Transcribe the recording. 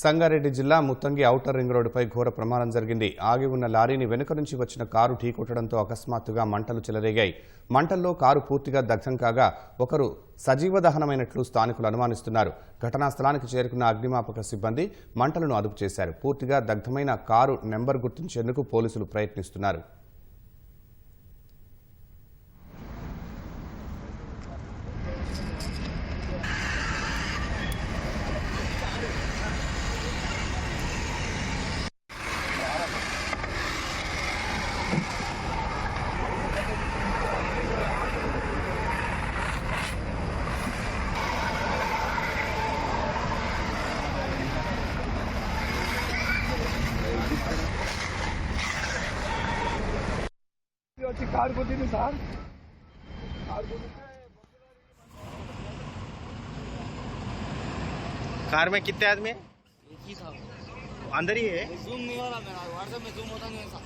సంగారెడ్డి జిల్లా Muthangi outer ring రోడ్డుపై ఘోర ప్రమాదం జరిగింది. ఆగి ఉన్న లారీని వెనుక నుంచి వచ్చిన కారు ఢీకొట్టడంతో అకస్మాత్తుగా మంటలు చెలరేగాయి. మంటల్లో కారు పూర్తిగా దగ్ధం కాగా ఒకరు సజీవ దహనమైనట్లు స్థానికులు అనుమానిస్తున్నారు. ఘటనా స్థలానికి చేరుకున్న అగ్నిమాపక సిబ్బంది మంటలను అదుపు చేశారు పూర్తిగా దగ్ధమైన కారు నెంబర్ గుర్తించేందుకు పోలీసులు ప్రయత్నిస్తున్నారు. వచ్చి కారు కొట్టింది సార్ కారు కొట్టింది कार में कितने आदमी हैं एक ही था अंदर ही है जूम नहीं हो रहा मेरा व्हाट्सएप में जूम होता नहीं है ऐसा